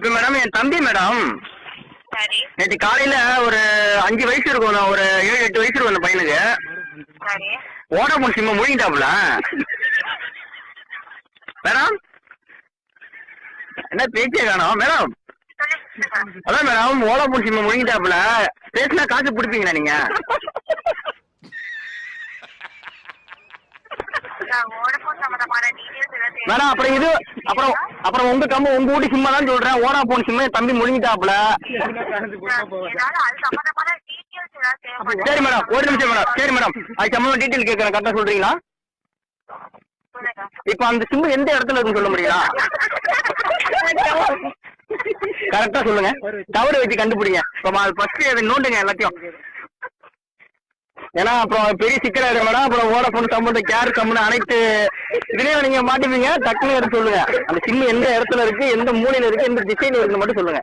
இப்ப மேடம் என் தம்பி மேடம் நேற்று காலையில ஒரு அஞ்சு வயசு இருக்கும். ஒரு ஏழு எட்டு வயசு இருக்கும் அந்த பையனுக்கு. ஓடாபோன் சிம்ம முழுங்கிட்டாப்புல மேடம் என்ன பேச்சே காணோம்? மேடம் அதான் மேடம் ஓடாபோன் சிம்ம முழுங்கிட்டாப்புல பேசினா காசு பிடிப்பீங்களா நீங்க. மேடம் அப்புறம் இது அப்புறம் அப்புறம் உங்க கம்பு உங்க வீட்டு சிம்மா தான் சொல்றேன். ஓடா போன சிம்மா தம்பி முழுங்கிட்டாப்ல சரி மேடம் ஒரு நிமிஷம் மேடம் சரி மேடம் அது சம்பந்தம் டீட்டெயில் கேட்கறேன். கரெக்டா சொல்றீங்களா? இப்ப இப்போ அந்த சிம்மு எந்த இடத்துல இருக்குன்னு சொல்ல முடியுங்களா கரெக்டா சொல்லுங்க. தவறு வச்சு கண்டுபிடிங்க. இப்போ ஃபர்ஸ்ட் நோண்டுங்க எல்லாத்தையும். ஏன்னா அப்புறம் பெரிய சிக்கல் ஆயிடும் மேடம் அப்புறம் ஓடஃபோன் சம்பந்தம் கேர் கம்பெனி அனைத்து இதுலயும் நீங்க மாட்டிப்பீங்க. டக்குனு எடுத்து சொல்லுங்க. அந்த சிம் எந்த இடத்துல இருக்கு எந்த மூலையில இருக்கு எந்த திசையில இருக்குன்னு மட்டும் சொல்லுங்க.